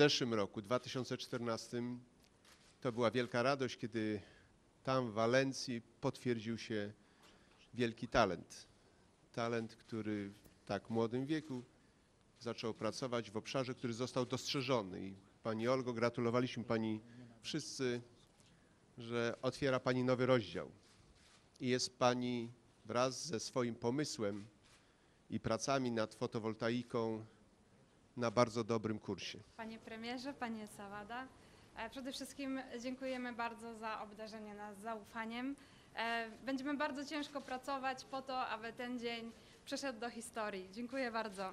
zeszłym roku, 2014, to była wielka radość, kiedy tam w Walencji potwierdził się wielki talent. Talent, który w tak młodym wieku zaczął pracować w obszarze, który został dostrzeżony. I Pani Olgo, gratulowaliśmy Pani wszyscy, że otwiera Pani nowy rozdział. I jest Pani wraz ze swoim pomysłem i pracami nad fotowoltaiką na bardzo dobrym kursie. Panie premierze, panie Sawada, e, przede wszystkim dziękujemy bardzo za obdarzenie nas zaufaniem. E, Będziemy bardzo ciężko pracować po to, aby ten dzień przeszedł do historii. Dziękuję bardzo.